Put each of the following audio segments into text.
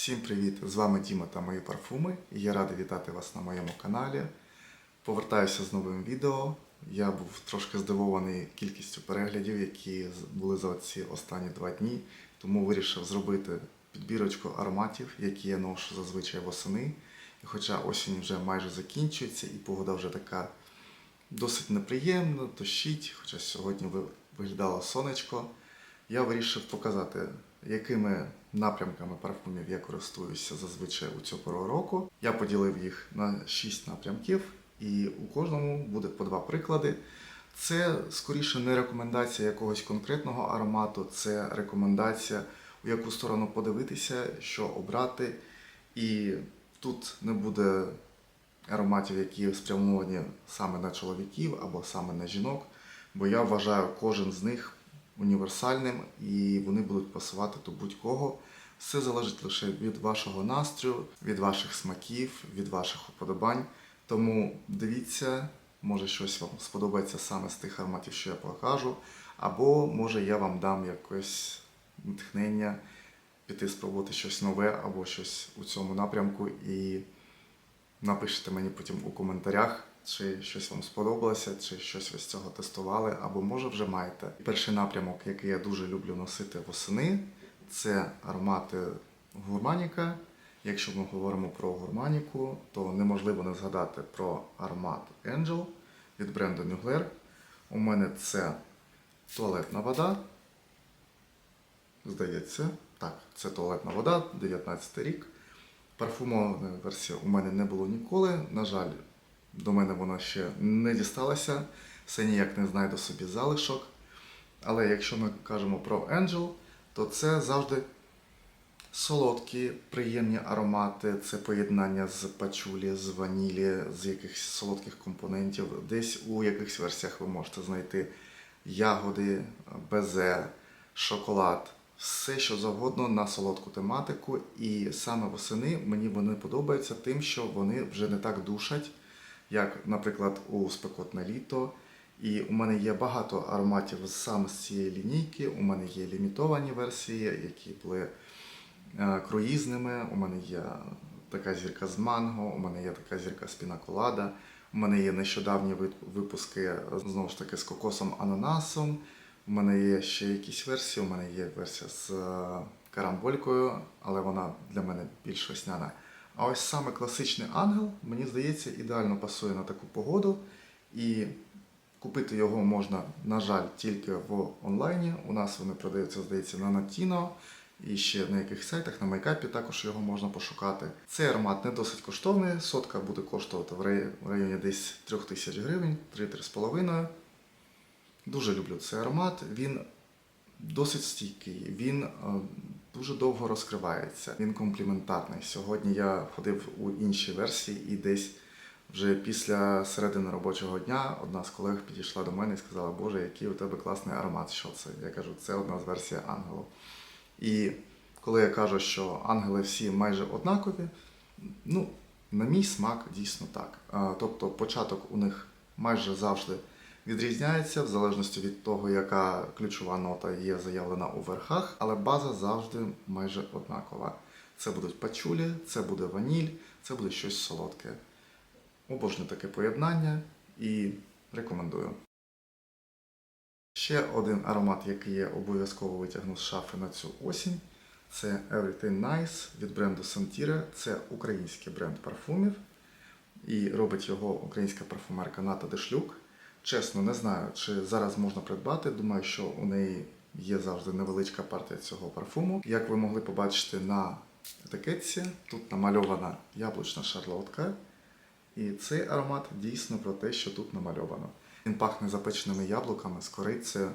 Всім привіт! З вами Діма та мої парфуми. І я радий вітати вас на моєму каналі. Повертаюся з новим відео. Я був трошки здивований кількістю переглядів, які були за ці останні два дні. Тому вирішив зробити підбірочку ароматів, які я ношу зазвичай восени. І хоча осінь вже майже закінчується і погода вже така досить неприємна, дощить, хоча сьогодні виглядало сонечко. Я вирішив показати, якими напрямками парфумів я користуюся зазвичай у цю пору року. Я поділив їх на 6 напрямків, і у кожному буде по два приклади. Це скоріше не рекомендація якогось конкретного аромату, це рекомендація, у яку сторону подивитися, що обрати. І тут не буде ароматів, які спрямовані саме на чоловіків або саме на жінок, бо я вважаю кожен з них універсальним і вони будуть пасувати до будь-кого. Все залежить лише від вашого настрою, від ваших смаків, від ваших уподобань. Тому дивіться, може щось вам сподобається саме з тих ароматів, що я покажу, або може я вам дам якось натхнення піти спробувати щось нове або щось у цьому напрямку і напишіть мені потім у коментарях, чи щось вам сподобалося, чи щось ви з цього тестували, або може вже маєте. Перший напрямок, який я дуже люблю носити восени, це аромати гурманіка. Якщо ми говоримо про гурманіку, то неможливо не згадати про аромат Angel від бренду Mugler. У мене це туалетна вода. Здається, так, це туалетна вода, 19 рік. Парфумованої версії у мене не було ніколи. На жаль, до мене вона ще не дісталася. Все ніяк не знайду собі залишок. Але якщо ми кажемо про Angel, то це завжди солодкі, приємні аромати, це поєднання з пачулі, з ванілі, з якихось солодких компонентів. Десь у якихось версіях ви можете знайти ягоди, безе, шоколад, все що завгодно на солодку тематику. І саме восени мені вони подобаються тим, що вони вже не так душать, як, наприклад, у спекотне літо. І у мене є багато ароматів саме з цієї лінійки. У мене є лімітовані версії, які були е, круїзними. У мене є така зірка з манго, у мене є така зірка з пінаколада. У мене є нещодавні випуски знову ж таки з кокосом ананасом. У мене є ще якісь версії. У мене є версія з е, карамболькою, але вона для мене більш весняна. А ось саме класичний ангел, мені здається, ідеально пасує на таку погоду. І купити його можна, на жаль, тільки в онлайні. У нас вони продаються, здається, на Natino і ще на яких сайтах, на майкапі також його можна пошукати. Цей аромат не досить коштовний, сотка буде коштувати в районі десь 3 тисяч гривень, 3-3,5. Дуже люблю цей аромат. Він досить стійкий, він е, дуже довго розкривається, він компліментарний. Сьогодні я ходив у іншій версії і десь вже після середини робочого дня одна з колег підійшла до мене і сказала, Боже, який у тебе класний аромат. Що це? Я кажу, це одна з версій ангелу. І коли я кажу, що ангели всі майже однакові, ну, на мій смак дійсно так. Тобто початок у них майже завжди відрізняється в залежності від того, яка ключова нота є заявлена у верхах, але база завжди майже однакова. Це будуть пачулі, це буде ваніль, це буде щось солодке. Обожнюю таке поєднання і рекомендую. Ще один аромат, який я обов'язково витягну з шафи на цю осінь, це Everything Nice від бренду Santire. Це український бренд парфумів. І робить його українська парфумерка Ната Дешлюк. Чесно, не знаю, чи зараз можна придбати. Думаю, що у неї є завжди невеличка партія цього парфуму. Як ви могли побачити на етикетці, тут намальована яблучна шарлотка. І цей аромат дійсно про те, що тут намальовано. Він пахне запеченими яблуками з корицею,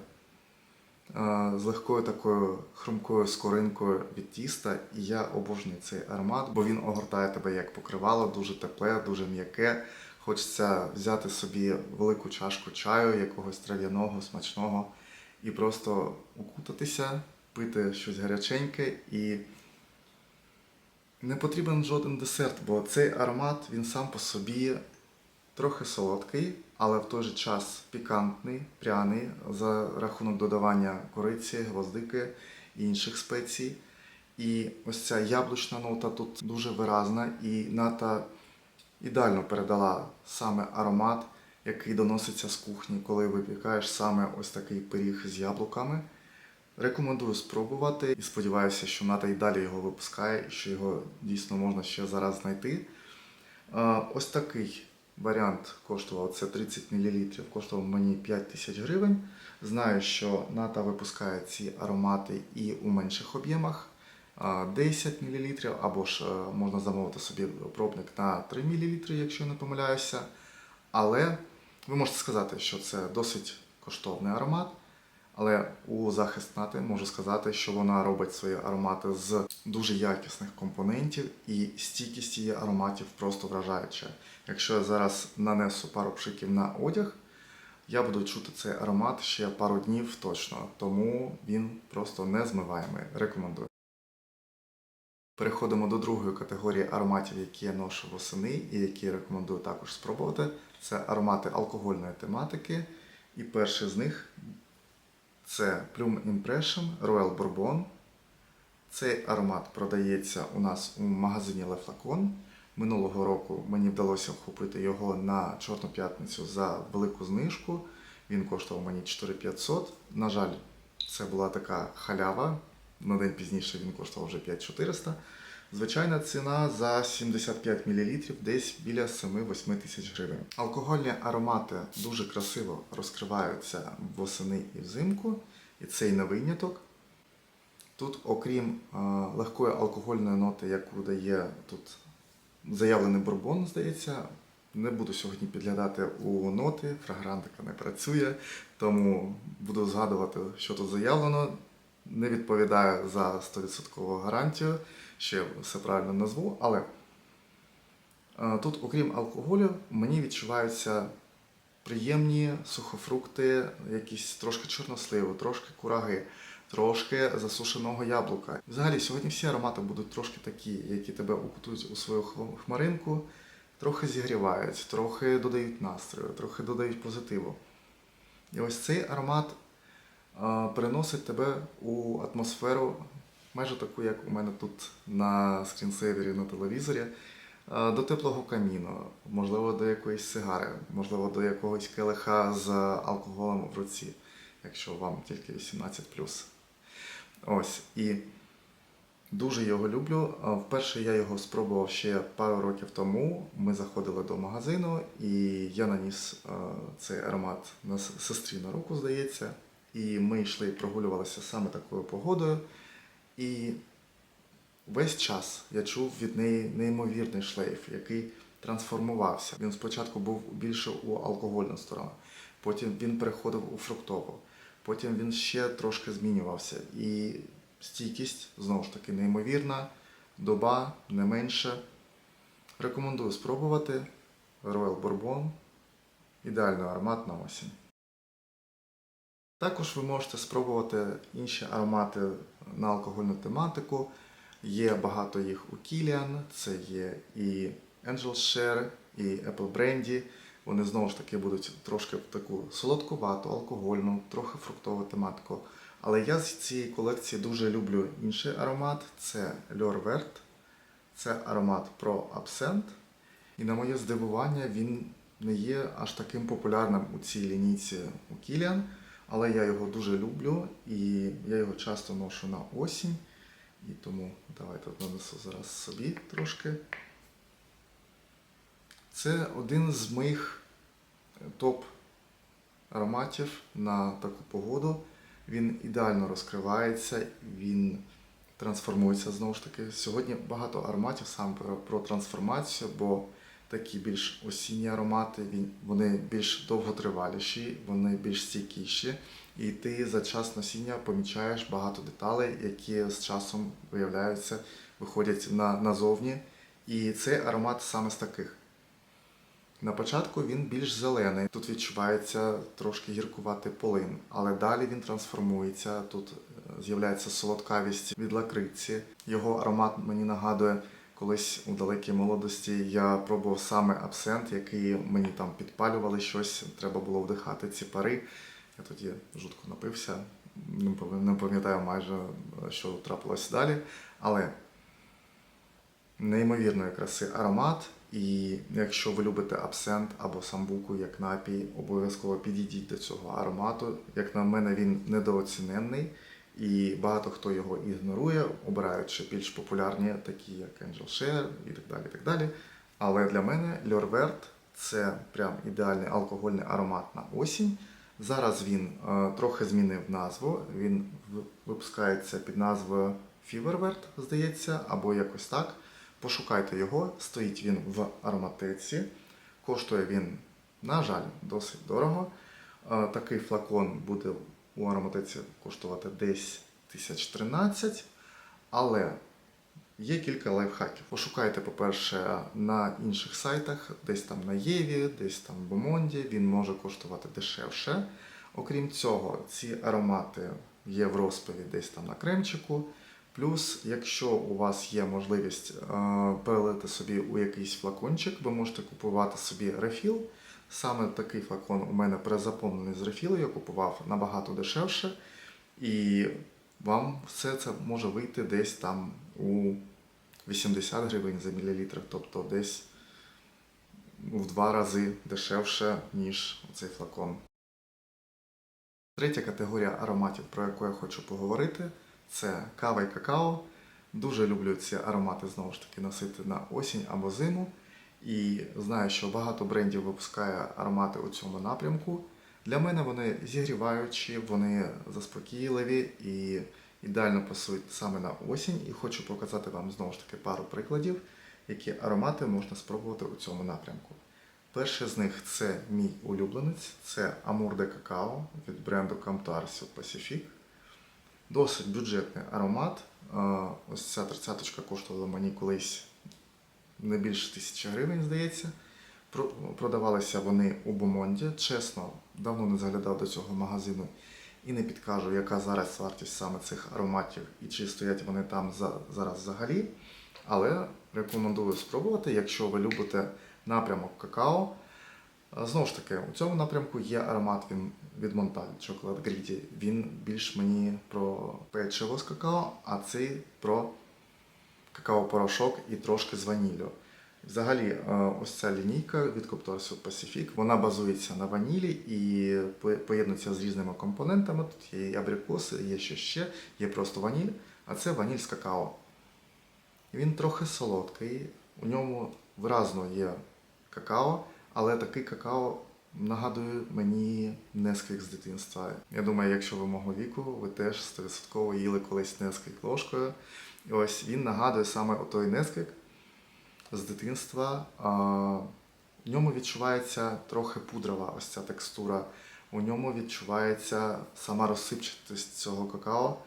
з легкою такою хрумкою скоринкою від тіста. І я обожнюю цей аромат, бо він огортає тебе як покривало, дуже тепле, дуже м'яке. Хочеться взяти собі велику чашку чаю, якогось трав'яного, смачного, і просто укутатися, пити щось гаряченьке і не потрібен жоден десерт, бо цей аромат він сам по собі трохи солодкий, але в той же час пікантний, пряний за рахунок додавання кориці, гвоздики і інших спецій. І ось ця яблучна нота тут дуже виразна, і ната ідеально передала саме аромат, який доноситься з кухні, коли випікаєш саме ось такий пиріг з яблуками. Рекомендую спробувати і сподіваюся, що ната і далі його випускає, і що його дійсно можна ще зараз знайти. Е, Ось такий варіант коштував це 30 мл, коштував мені 5 тисяч гривень. Знаю, що ната випускає ці аромати і у менших об'ємах. А, 10 мл, або ж е, можна замовити собі пробник на 3 мл, якщо я не помиляюся. Але ви можете сказати, що це досить коштовний аромат. Але у захист нати можу сказати, що вона робить свої аромати з дуже якісних компонентів, і стійкість її ароматів просто вражаюча. Якщо я зараз нанесу пару пшиків на одяг, я буду чути цей аромат ще пару днів точно, тому він просто незмиваємий. Рекомендую. Переходимо до другої категорії ароматів, які я ношу восени і які рекомендую також спробувати. Це аромати алкогольної тематики. І перший з них це Plume Impression Royal Bourbon. Цей аромат продається у нас у магазині Le Flacon. Минулого року мені вдалося вхопити його на Чорну п'ятницю за велику знижку. Він коштував мені 4500. На жаль, це була така халява. На день пізніше він коштував вже 5400. Звичайна ціна за 75 мл десь біля 7-8 тисяч гривень. Алкогольні аромати дуже красиво розкриваються восени і взимку, і цей не виняток. Тут, окрім е, легкої алкогольної ноти, яку дає тут заявлений бурбон, здається, не буду сьогодні підглядати у ноти, фрагрантика не працює, тому буду згадувати, що тут заявлено. Не відповідаю за 100% гарантію, що я все правильно назву, але е, тут, окрім алкоголю, мені відчуваються приємні сухофрукти, якісь трошки чорносливи, трошки кураги, трошки засушеного яблука. Взагалі, сьогодні всі аромати будуть трошки такі, які тебе укутують у свою хмаринку, трохи зігрівають, трохи додають настрою, трохи додають позитиву. І ось цей аромат переносить тебе у атмосферу, майже таку, як у мене тут на скрінсейвері на телевізорі, до теплого каміну, можливо, до якоїсь сигари, можливо, до якогось келиха з алкоголем в руці, якщо вам тільки 18 Ось. І дуже його люблю. Вперше я його спробував ще пару років тому. Ми заходили до магазину, і я наніс цей аромат на сестрі на руку, здається. І ми йшли і прогулювалися саме такою погодою. І весь час я чув від неї неймовірний шлейф, який трансформувався. Він спочатку був більше у алкогольну сторону, потім він переходив у фруктову, потім він ще трошки змінювався. І стійкість знову ж таки неймовірна, доба не менше. Рекомендую спробувати Royal Bourbon. Ідеальний аромат на осінь. Також ви можете спробувати інші аромати на алкогольну тематику. Є багато їх у Kilian, це є і Angel Share, і Apple Brandy. Вони знову ж таки будуть трошки таку солодкувату, алкогольну, трохи фруктову тематику. Але я з цієї колекції дуже люблю інший аромат це Vert. Це аромат про абсент. І на моє здивування, він не є аж таким популярним у цій лінійці у Kilian, але я його дуже люблю і я його часто ношу на осінь. І тому давайте нанесу зараз собі трошки. Це один з моїх е, топ ароматів на таку погоду. Він ідеально розкривається, він трансформується знову ж таки. Сьогодні багато ароматів саме про трансформацію, бо такі більш осінні аромати, вони більш довготриваліші, вони більш стійкіші. І ти за час носіння помічаєш багато деталей, які з часом виявляються, виходять на, назовні. І цей аромат саме з таких. На початку він більш зелений. Тут відчувається трошки гіркуватий полин, але далі він трансформується. Тут е, з'являється солодкавість від лакриці. Його аромат мені нагадує, колись у далекій молодості я пробував саме абсент, який мені там підпалювали щось. Треба було вдихати ці пари. Я тоді жутко напився. не пам'ятаю майже, що трапилось далі. Але неймовірної краси аромат. І якщо ви любите абсент або самбуку як напій, обов'язково підійдіть до цього аромату. Як на мене, він недооціненний, і багато хто його ігнорує, обираючи більш популярні, такі як Angel Share і так далі. Так далі. Але для мене Льорверт це прям ідеальний алкогольний аромат на осінь. Зараз він е, трохи змінив назву. Він випускається під назвою Фіверверт, здається, або якось так. Пошукайте його, стоїть він в ароматеці. Коштує він, на жаль, досить дорого. Е, Такий флакон буде у ароматеці коштувати десь 1013, але є кілька лайфхаків. Пошукайте, по-перше, на інших сайтах, десь там на Єві, десь там в Бомонді, він може коштувати дешевше. Окрім цього, ці аромати є в розпиві десь там на кремчику. Плюс, якщо у вас є можливість е, перелити собі у якийсь флакончик, ви можете купувати собі рефіл. Саме такий флакон у мене перезаповнений з рефілу, я купував набагато дешевше. І вам все це може вийти десь там у 80 гривень за мілілітр, тобто десь в два рази дешевше, ніж цей флакон. Третя категорія ароматів, про яку я хочу поговорити, це кава і какао. Дуже люблю ці аромати знову ж таки носити на осінь або зиму. І знаю, що багато брендів випускає аромати у цьому напрямку. Для мене вони зігріваючі, вони заспокійливі і ідеально пасують саме на осінь. І хочу показати вам знову ж таки пару прикладів, які аромати можна спробувати у цьому напрямку. Перший з них це мій улюбленець, це Amour de Cacao від бренду Camtarcio Pacific. Досить бюджетний аромат. Е, Ось ця тридцяточка коштувала мені колись не більше тисячі гривень, здається. Продавалися вони у Бомонді. Чесно, давно не заглядав до цього магазину і не підкажу, яка зараз вартість саме цих ароматів і чи стоять вони там за, зараз взагалі. Але рекомендую спробувати, якщо ви любите напрямок какао. Знову ж таки, у цьому напрямку є аромат від Монталь Chocolate Greedy. Він більш мені про печиво з какао, а цей про какао-порошок і трошки з ваніллю. Взагалі, е, ось ця лінійка від Coptorcio Pacific, вона базується на ванілі і поєднується з різними компонентами. Тут є і абрикоси, є що ще, є просто ваніль, а це ваніль з какао. Він трохи солодкий, у ньому виразно є какао, але такий какао нагадує мені Несквік з дитинства. Я думаю, якщо ви мого віку, ви теж 100% їли колись Несквік ложкою. Ось він нагадує саме отой Несквік з дитинства. В ньому відчувається трохи пудрова ось ця текстура. У ньому відчувається сама розсипчатість цього какао.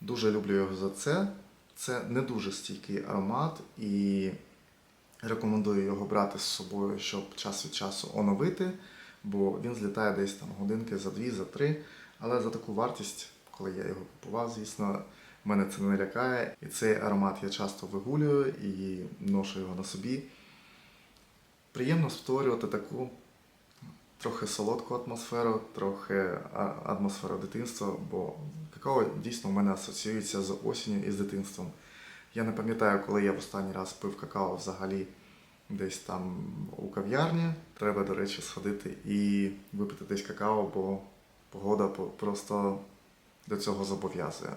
Дуже люблю його за це. Це не дуже стійкий аромат і рекомендую його брати з собою, щоб час від часу оновити, бо він злітає десь там годинки за дві, за три. Але за таку вартість, коли я його купував, звісно, мене це не лякає. І цей аромат я часто вигулюю і ношу його на собі. Приємно створювати таку трохи солодку атмосферу, трохи атмосферу дитинства, бо какао дійсно в мене асоціюється з осінню і з дитинством. Я не пам'ятаю, коли я в останній раз пив какао взагалі десь там у кав'ярні. Треба, до речі, сходити і випити десь какао, бо погода просто до цього зобов'язує.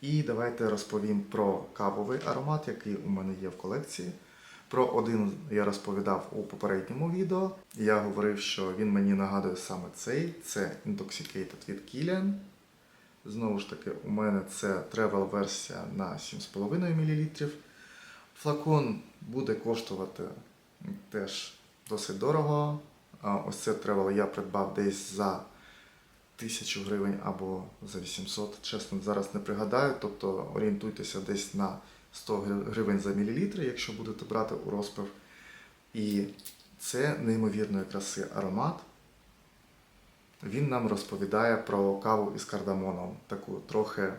І давайте розповім про кавовий аромат, який у мене є в колекції. Про один я розповідав у попередньому відео. Я говорив, що він мені нагадує саме цей. Це Intoxicated від Kilian. Знову ж таки, у мене це тревел-версія на 7,5 мл. Флакон буде коштувати теж досить дорого. Ось це тревел я придбав десь за 1000 гривень або за 800. Чесно, зараз не пригадаю. Тобто орієнтуйтеся десь на 100 гривень за мілілітр, якщо будете брати у розпив. І це неймовірної краси аромат. Він нам розповідає про каву із кардамоном, таку трохи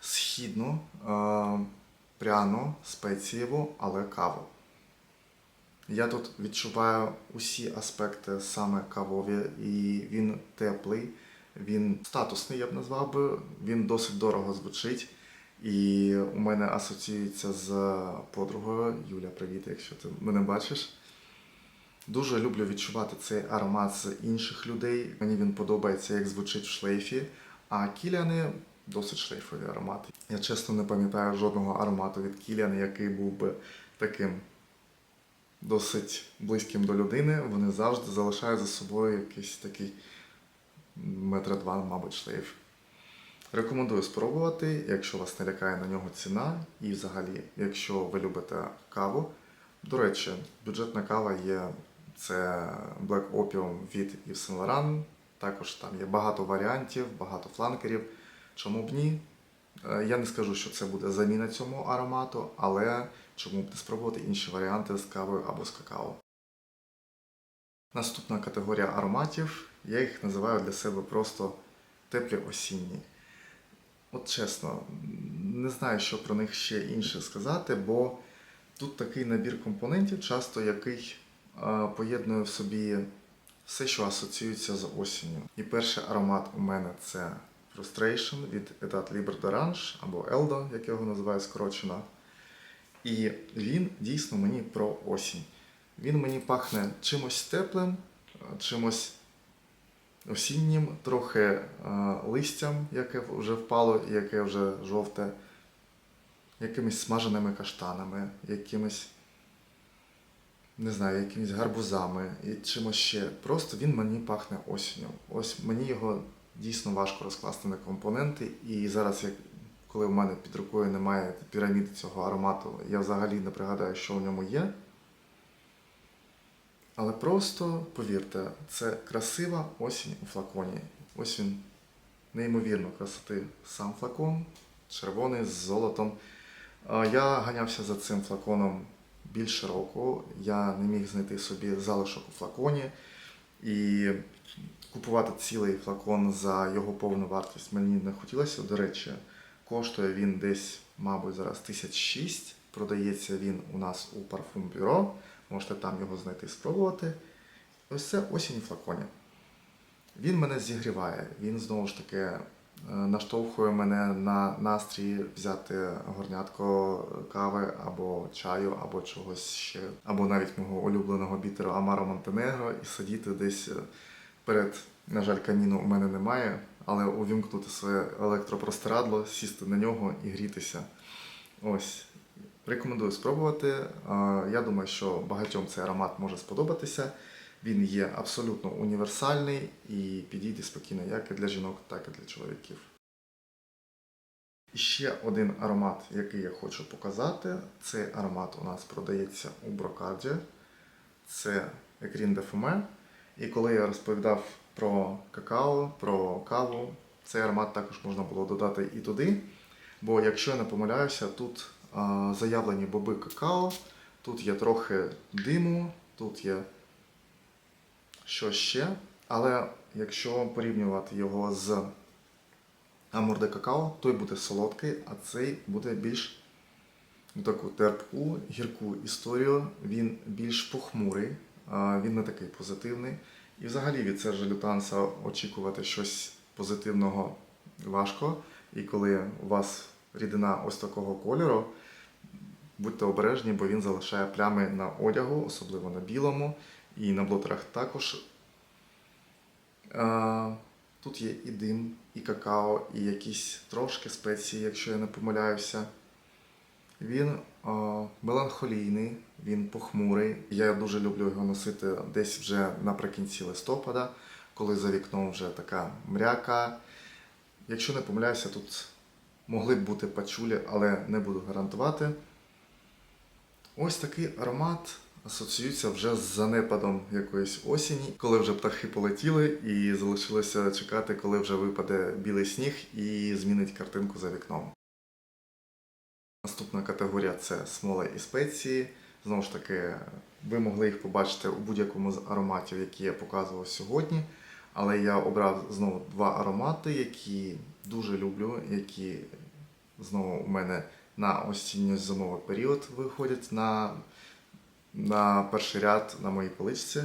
східну, е, пряну, спецієву, але каву. Я тут відчуваю усі аспекти саме кавові, і він теплий, Він статусний, я б назвав би. Він досить дорого звучить. І у мене асоціюється з подругою Юля, привіт, якщо ти мене бачиш. Дуже люблю відчувати цей аромат з інших людей. Мені він подобається, як звучить в шлейфі. А кіляни досить шлейфові аромати. Я чесно не пам'ятаю жодного аромату від кіляни, який був би таким досить близьким до людини. Вони завжди залишають за собою якийсь такий метра два, мабуть, шлейф. Рекомендую спробувати, якщо вас не лякає на нього ціна, і взагалі, якщо ви любите каву. До речі, бюджетна кава є це Black Opium від Yves Saint Laurent. Також там є багато варіантів, багато фланкерів. Чому б ні? Е, Я не скажу, що це буде заміна цьому аромату, але чому б не спробувати інші варіанти з кавою або з какао. Наступна категорія ароматів, я їх називаю для себе просто теплі осінні. От чесно, не знаю, що про них ще інше сказати, бо тут такий набір компонентів, часто який поєднує в собі все, що асоціюється з осінню. І перший аромат у мене це Frustration від Etat Libre d'Orange або Eldo, як його називаю скорочено. І він дійсно мені про осінь. Він мені пахне чимось теплим, чимось осіннім, трохи е, листям, яке вже впало яке вже жовте, якимись смаженими каштанами, якимись, не знаю, якимись гарбузами і чимось ще. Просто він мені пахне осінню. Ось мені його дійсно важко розкласти на компоненти. І зараз, як, коли в мене під рукою немає піраміди цього аромату, я взагалі не пригадаю, що в ньому є. Але просто повірте, це красива осінь у флаконі. Ось він неймовірно красоти сам флакон, червоний з золотом. Я ганявся за цим флаконом більше року. Я не міг знайти собі залишок у флаконі. І купувати цілий флакон за його повну вартість мені не хотілося. До речі, коштує він десь, мабуть, зараз 1006. Продається він у нас у парфум бюро. Можете там його знайти, спробувати. Ось це осінь у флаконі. Він мене зігріває. Він знову ж таки е, наштовхує мене на настрій взяти горнятко кави або чаю, або чогось ще, або навіть мого улюбленого бітеру Амаро Монтенегро і сидіти десь е, перед, на жаль, каміну у мене немає, але увімкнути своє електропростирадло, сісти на нього і грітися. Ось. Рекомендую спробувати. Я думаю, що багатьом цей аромат може сподобатися. Він є абсолютно універсальний і підійде спокійно як і для жінок, так і для чоловіків. І ще один аромат, який я хочу показати. Цей аромат у нас продається у брокарді. Це Екрін де Фуме. І коли я розповідав про какао, про каву, цей аромат також можна було додати і туди. Бо якщо я не помиляюся, тут а, заявлені боби какао, тут є трохи диму, тут є що ще. Але якщо порівнювати його з Амур де какао, той буде солодкий, а цей буде більш таку терпку, гірку історію. Він більш похмурий, а, він не такий позитивний. І взагалі від Сержа Лютанса очікувати щось позитивного важко. І коли у вас рідина ось такого кольору, будьте обережні, бо він залишає плями на одягу, особливо на білому, і на блотерах також. Е, Тут є і дим, і какао, і якісь трошки спеції, якщо я не помиляюся. Він е, меланхолійний, він похмурий. Я дуже люблю його носити десь вже наприкінці листопада, коли за вікном вже така мряка. Якщо не помиляюся, тут могли б бути пачулі, але не буду гарантувати. Ось такий аромат асоціюється вже з занепадом якоїсь осені, коли вже птахи полетіли і залишилося чекати, коли вже випаде білий сніг і змінить картинку за вікном. Наступна категорія це смоли і спеції. Знову ж таки, ви могли їх побачити у будь-якому з ароматів, які я показував сьогодні. Але я обрав знову два аромати, які дуже люблю, які знову у мене на осінньо-зимовий період виходять на, на перший ряд на моїй поличці.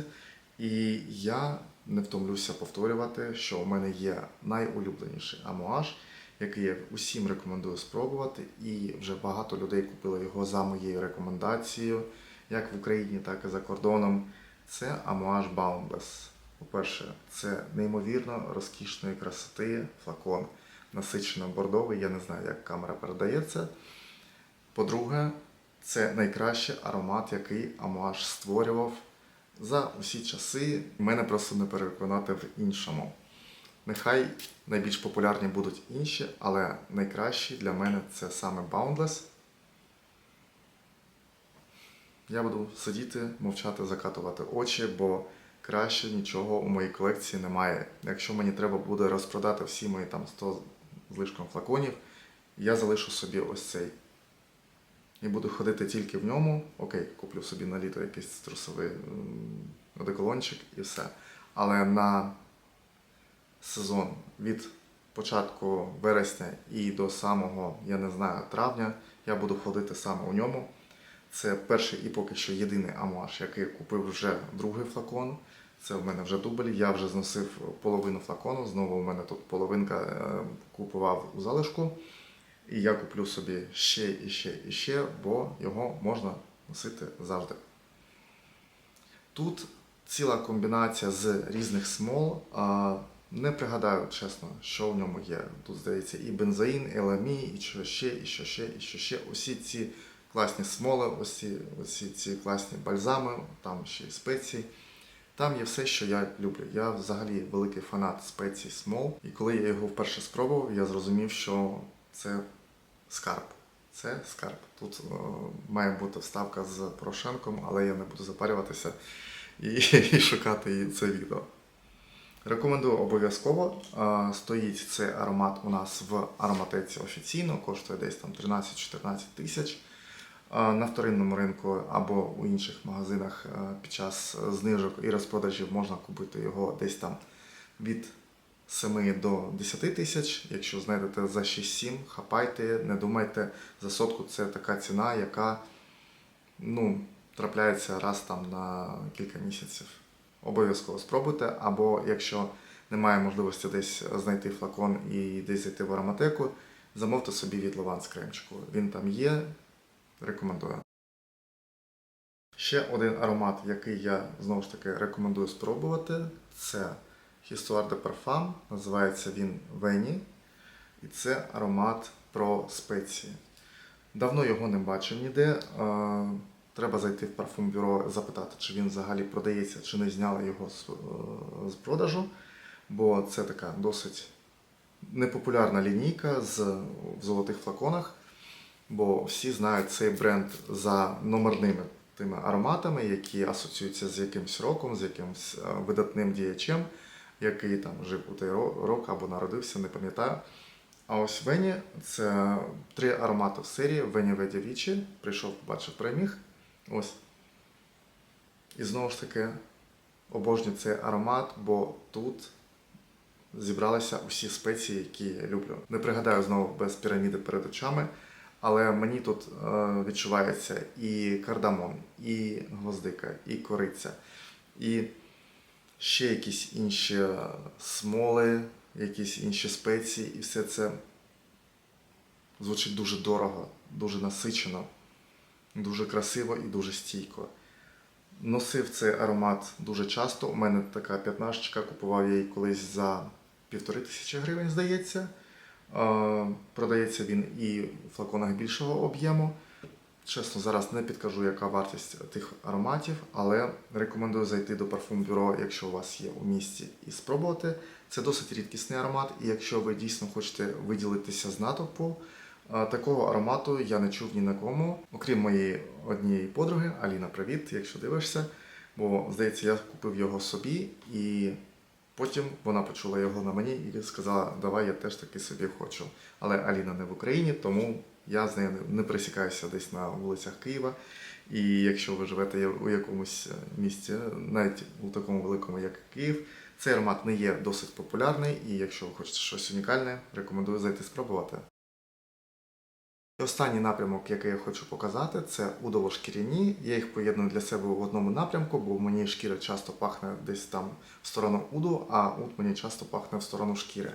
І я не втомлюся повторювати, що у мене є найулюбленіший амуаж, який я усім рекомендую спробувати, і вже багато людей купили його за моєю рекомендацією, як в Україні, так і за кордоном. Це амуаж Boundless. По-перше, це неймовірно розкішної красоти флакон, насичено бордовий. Я не знаю, як камера передається. По-друге, це найкращий аромат, який Амуаж створював за усі часи. Мене просто не переконати в іншому. Нехай найбільш популярні будуть інші, але найкращий для мене це саме Boundless. Я буду сидіти, мовчати, закатувати очі, бо краще нічого у моїй колекції немає. Якщо мені треба буде розпродати всі мої там 100 з лишком флаконів, я залишу собі ось цей. І буду ходити тільки в ньому. Окей, куплю собі на літо якийсь трусовий м, одеколончик і все. Але на сезон від початку вересня і до самого, я не знаю, травня я буду ходити саме у ньому. Це перший і поки що єдиний амуаж, який купив вже другий флакон. Це в мене вже дубль. Я вже зносив половину флакону. Знову у мене тут половинка е, купував у залишку. І я куплю собі ще і ще і ще, бо його можна носити завжди. Тут ціла комбінація з різних смол. Не пригадаю чесно, що в ньому є. Тут здається і бензоїн, і ламі, і що ще, і що ще, і що ще. Усі ці класні смоли, усі, усі ці класні бальзами, там ще й спеції. Там є все, що я люблю. Я взагалі великий фанат спецій смол. І коли я його вперше спробував, я зрозумів, що це скарб. Це скарб. Тут е, має бути вставка з Порошенком, але я не буду запарюватися і, і шукати це відео. Рекомендую обов'язково. Стоїть цей аромат у нас в ароматеці офіційно, коштує десь там 13-14 тисяч. На вторинному ринку або у інших магазинах під час знижок і розпродажів можна купити його десь там від 7 до 10 тисяч. Якщо знайдете за 6-7, хапайте, не думайте, за сотку це така ціна, яка ну, трапляється раз там на кілька місяців. Обов'язково спробуйте, або якщо немає можливості десь знайти флакон і десь зайти в ароматеку, замовте собі від Лован з кремчику. Він там є, рекомендую. Ще один аромат, який я знову ж таки рекомендую спробувати, це Histoire de Parfum. Називається він Вені. І це аромат про спеції. Давно його не бачив ніде. Треба зайти в парфум-бюро, запитати, чи він взагалі продається, чи не зняли його з, е, з продажу. Бо це така досить непопулярна лінійка з, в золотих флаконах. Бо всі знають цей бренд за номерними тими ароматами, які асоціюються з якимось роком, з якимось е, видатним діячем, який там жив у той рок або народився, не пам'ятаю. А ось Вені це три аромати в серії Вені Веді Вічі. Прийшов, побачив, переміг. Ось. І знову ж таки обожнюю цей аромат, бо тут зібралися усі спеції, які я люблю. Не пригадаю знову без піраміди перед очами, але мені тут е, відчувається і кардамон, і гвоздика, і кориця, і ще якісь інші смоли, якісь інші спеції, і все це звучить дуже дорого, дуже насичено, дуже красиво і дуже стійко. Носив цей аромат дуже часто. У мене така п'ятнашечка, купував я її колись за півтори тисячі гривень, здається. Е, Продається він і в флаконах більшого об'єму. Чесно, зараз не підкажу, яка вартість тих ароматів, але рекомендую зайти до парфум-бюро, якщо у вас є у місті, і спробувати. Це досить рідкісний аромат, і якщо ви дійсно хочете виділитися з натовпу, такого аромату я не чув ні на кому, окрім моєї однієї подруги, Аліна, привіт, якщо дивишся. Бо, здається, я купив його собі, і потім вона почула його на мені і сказала, давай я теж таки собі хочу. Але Аліна не в Україні, тому я з нею не- пересікаюся десь на вулицях Києва. І якщо ви живете у якомусь місті, навіть у такому великому, як Київ, цей аромат не є досить популярний, і якщо ви хочете щось унікальне, рекомендую зайти спробувати. І останній напрямок, який я хочу показати, це удово-шкіряні. Я їх поєдную для себе в одному напрямку, бо мені шкіра часто пахне десь там в сторону уду, а уд мені часто пахне в сторону шкіри.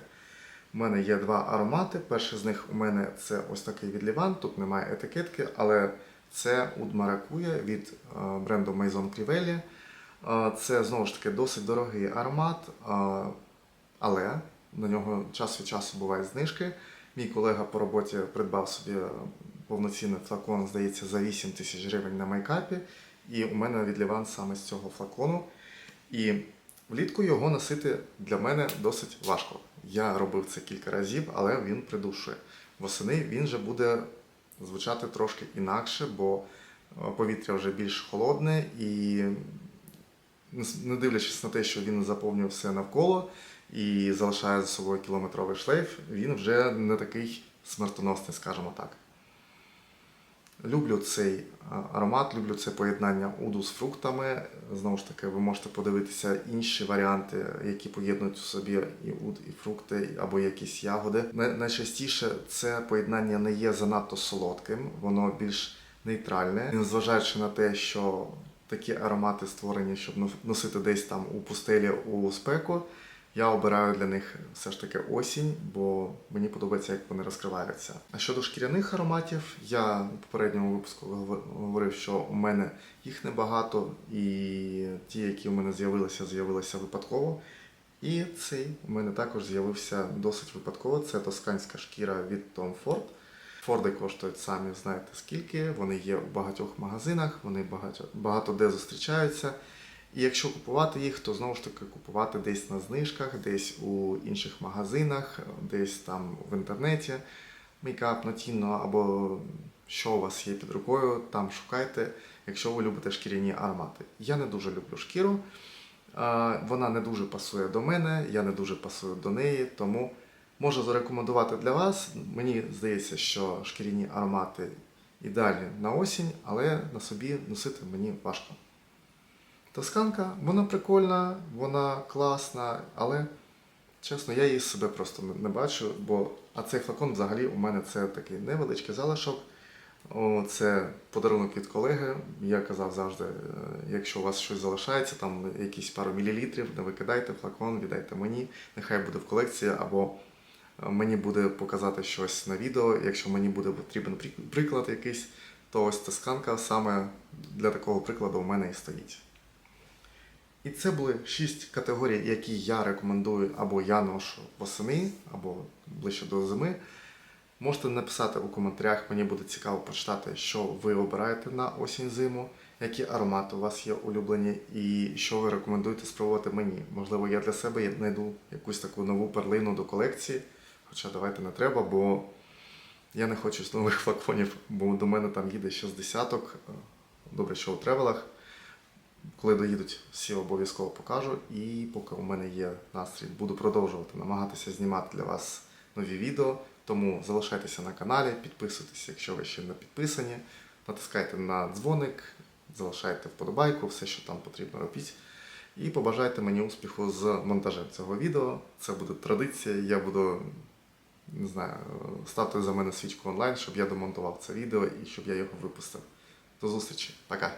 У мене є два аромати. Перший з них у мене це ось такий від Ліван, тут немає етикетки, але це уд маракуя від е, бренду Maison Crivelli. Е, Це знову ж таки досить дорогий аромат, е, але на нього час від часу бувають знижки. Мій колега по роботі придбав собі повноцінний флакон, здається, за 8 тисяч гривень на майкапі. І у мене від Ліван саме з цього флакону. І влітку його носити для мене досить важко. Я робив це кілька разів, але він придушує. Восени він же буде звучати трошки інакше, бо е, повітря вже більш холодне і не дивлячись на те, що він заповнює все навколо і залишає за собою кілометровий шлейф, він вже не такий смертоносний, скажімо так. Люблю цей аромат, люблю це поєднання уду з фруктами. Знову ж таки, ви можете подивитися інші варіанти, які поєднують у собі і уд, і фрукти, або якісь ягоди. Найчастіше це поєднання не є занадто солодким, воно більш нейтральне, незважаючи на те, що такі аромати створені, щоб носити десь там у пустелі у спеку. Я обираю для них все ж таки осінь, бо мені подобається, як вони розкриваються. А щодо шкіряних ароматів, я у попередньому випуску говорив, що у мене їх небагато, і ті, які у мене з'явилися, з'явилися випадково. І цей у мене також з'явився досить випадково. Це тосканська шкіра від Tom Ford. Форди коштують самі знаєте скільки. Вони є в багатьох магазинах, вони багато, багато де зустрічаються. І якщо купувати їх, то знову ж таки купувати десь на знижках, десь у інших магазинах, десь там в інтернеті, мейкап натінно або що у вас є під рукою, там шукайте, якщо ви любите шкіряні аромати. Я не дуже люблю шкіру, вона не дуже пасує до мене, я не дуже пасую до неї, тому можу зарекомендувати для вас. Мені здається, що шкіряні аромати ідеальні на осінь, але на собі носити мені важко. Тосканка, вона прикольна, вона класна, але чесно, я її себе просто не- бачу, бо а цей флакон взагалі у мене це такий невеличкий залишок. О, Це подарунок від колеги. Я казав завжди, е, якщо у вас щось залишається, там якісь пару мілілітрів, не викидайте флакон, віддайте мені, нехай буде в колекції, або е, мені буде показати щось на відео. Якщо мені буде потрібен приклад якийсь, то ось тосканка саме для такого прикладу у мене і стоїть. І це були шість категорій, які я рекомендую або я ношу восени, або ближче до зими. Можете написати у коментарях, мені буде цікаво почитати, що ви обираєте на осінь-зиму, які аромати у вас є улюблені, і що ви рекомендуєте спробувати мені. Можливо, я для себе знайду якусь таку нову перлину до колекції. Хоча давайте не треба, бо я не хочу з нових флаконів, бо до мене там їде ще з десяток. Добре, що у тревелах. Коли доїдуть, всі обов'язково покажу. І поки у мене є настрій, буду продовжувати намагатися знімати для вас нові відео. Тому залишайтеся на каналі, підписуйтесь, якщо ви ще не підписані. Натискайте на дзвоник, залишайте вподобайку, все, що там потрібно робіть. І побажайте мені успіху з монтажем цього відео. Це буде традиція. Я буду не знаю, ставте за мене свічку онлайн, щоб я домонтував це відео і щоб я його випустив. До зустрічі. Пока.